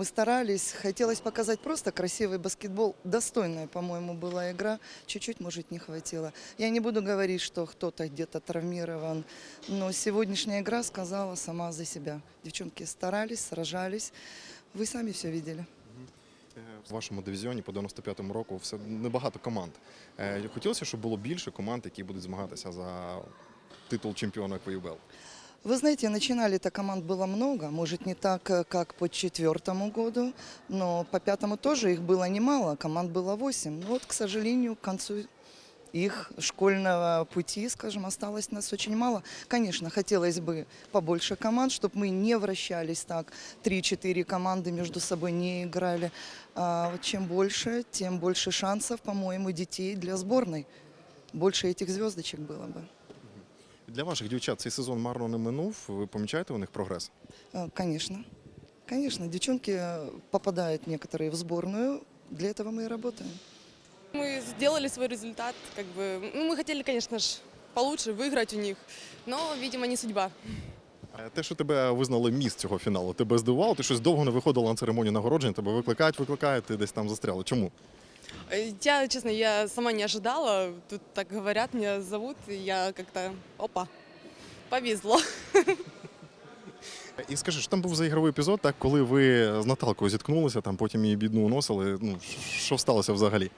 мы старались. Хотелось показать просто красивый баскетбол. Достойная, по-моему, была игра. Чуть-чуть, может, не хватило. Я не буду говорить, что кто-то где-то травмирован. Но сегодняшняя игра сказала сама за себя. Девчонки старались, сражались. Вы сами все видели. В вашому дивізіоні по 95-му року все небагато команд. Е, Хотілося, щоб було більше команд, які будуть змагатися за титул чемпіона КВЮБЛ. Вы знаете, начинали-то команд было много, может не так, э, как по четвертому году, но по пятому тоже их было немало, команд было восемь. Но вот, к сожалению, к концу их школьного пути, скажем, осталось нас очень мало. Конечно, хотелось бы побольше команд, чтобы мы не вращались так, 3-4 команды между собой не играли. А чем больше, тем больше шансов, по-моему, детей для сборной. Больше этих звездочек было бы. Для ваших дівчат цей сезон марно не минув. Ви помічаєте у них прогрес? Э, Конечно. Конечно, девчонки э, попадают некоторые в сборную. Для этого мы и работаем. Мы сделали свой результат, как бы, ну, мы хотели, конечно же, получше выиграть у них, но, видимо, не судьба. Е, Те, що тебе визнали міст цього фіналу, тебе здивувало? Ти щось довго не виходила на церемонію нагородження, тебе викликають, викликають, ти десь там застряла. Чому? Я, честно, я сама не ожидала, тут так говорят, меня зовут, и я как-то, опа, повезло. І скажи, що там був за ігровий епізод, так, коли ви з Наталкою зіткнулися, там потім її бідну уносили. Ну, що сталося взагалі?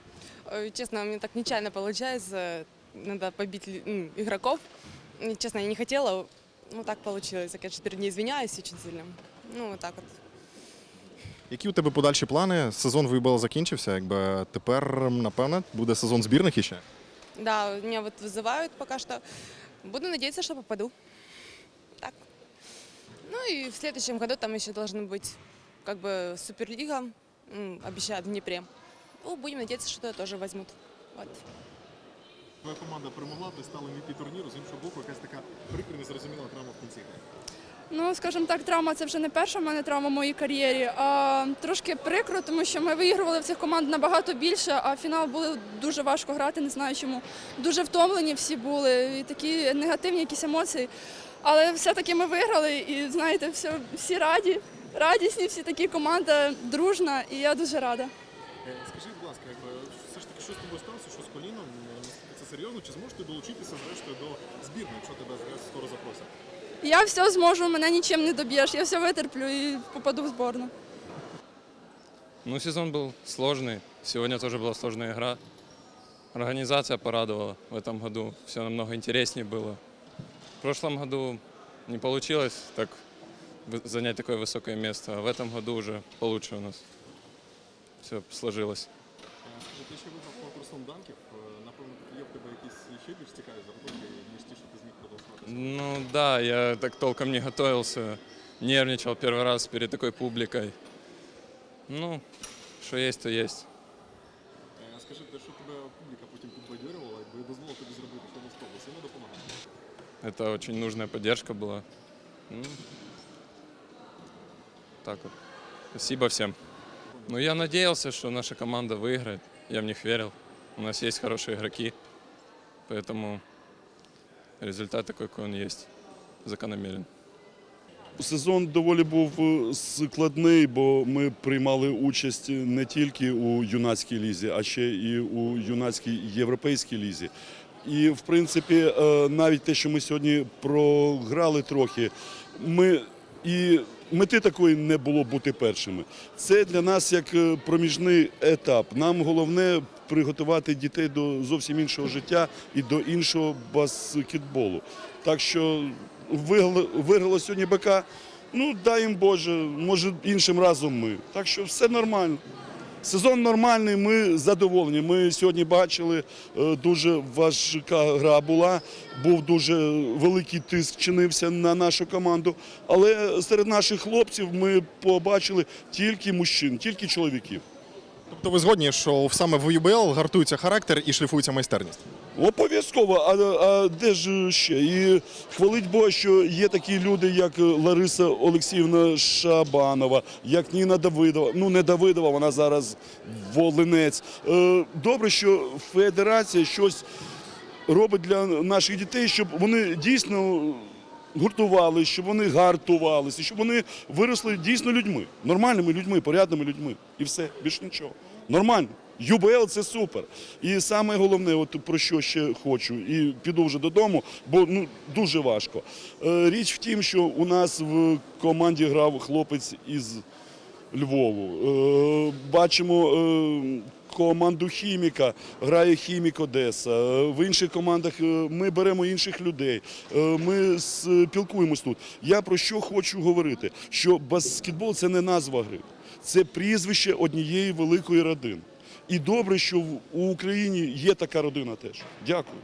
Э, Честно, у меня так нечаянно получается, надо побить ли- ну, игроков. И, Честно, я не хотела, ну так получилось. Я, конечно, перед ней извиняюсь очень сильно. Ну, вот так вот. Які у тебе подальші плани? Сезон ВБЛ закінчився. Якби тепер, напевне, буде сезон збірних іще. Да, меня вот вызывают пока что. Буду надеяться, что попаду. Так. Ну и в следующем году там еще должна быть как бы суперлига, м, обещают в Днепре. Ну, будем надеяться, что это тоже возьмут. Вот. Твоя команда перемогла, ти стала MVP турніру, з іншого боку, якась така прикра, незрозуміла травма в кінці. Ну, скажімо так, травма це вже не перша в мене травма в моїй кар'єрі. А трошки прикро, тому що ми виігрували в цих команд набагато більше, а фінал було дуже важко грати, не знаю чому. Дуже втомлені всі були, і такі негативні якісь емоції. Але все-таки ми виграли, і знаєте, все, всі раді, радісні, всі такі команда дружна, і я дуже рада. Е, Скажи, будь ласка, все ж таки, що з тобою сталося, що з коліном? Е, Наскільки це серйозно? Чи зможеш ти долучитися зрештою до збірної, якщо тебе зараз скоро запросять? Я все зможу, мене нічим не доб'єш, я все витерплю і попаду в зборну. Ну, сезон был сложный. Сегодня тоже была сложная игра. Организация порадовала в этом году. Все намного интереснее было. В прошлом году не получилось так вы- занять такое высокое место, а в этом году уже получше у нас все сложилось. Е, Скажи, ти ще виграв конкурсом данків. якісь ще більш цікаві зарплати, ніж ті, що ти зміг продовжувати. Ну да, я так толком не готовился. Нервничал первый раз перед такой публикой. Ну, что есть, то есть. Е, Скажи, те, що тебе публіка потім підбадьорювала, якби дозволила тобі зробити що наступне, сильно допомагає? Это очень нужная поддержка была. Ну, так вот. Спасибо всем. Ну, я надеялся, что наша команда выиграет. Я в них верил. У нас есть хорошие игроки. Поэтому результат такой, какой он есть. Закономерен. Сезон доволі був е, складний, бо ми приймали участь не тільки у юнацькій лізі, а ще і у юнацькій європейській лізі. І, в принципі, е, навіть те, що ми сьогодні програли трохи, ми і мети такої не було бути першими. Це для нас як е, проміжний етап. Нам головне приготувати дітей до зовсім іншого життя і до іншого баскетболу. Так що виграло, сьогодні БК. Ну, дай їм Боже, може іншим разом ми. Так що все нормально. Сезон нормальний, ми задоволені. Ми сьогодні бачили, е, дуже важка гра була, був дуже великий тиск чинився на нашу команду. Але серед наших хлопців ми побачили тільки мужчин, тільки чоловіків. Тобто ви згодні, що саме в ЮБЛ гартується характер і шліфується майстерність? Обов'язково, а, а де ж ще? І хвалить Бога, що є такі люди, як Лариса Олексіївна Шабанова, як Ніна Давидова. Ну не Давидова, вона зараз волинець. Е, Добре, що федерація щось робить для наших дітей, щоб вони дійсно гуртувалися, щоб вони гартувалися, щоб вони виросли дійсно людьми, нормальними людьми, порядними людьми. І все, більш нічого. Нормально. ЮБЛ це супер. І саме головне, от про що ще хочу, і піду вже додому, бо ну дуже важко. Е, Річ в тім, що у нас в команді грав хлопець із Львову. Е, Бачимо е, команду Хіміка, грає Хімік Одеса. Е, В інших командах е, ми беремо інших людей. Е, Ми спілкуємось тут. Я про що хочу говорити? Що баскетбол це не назва гри, це прізвище однієї великої родини. І добре, що в- Україні є така родина теж. Дякую.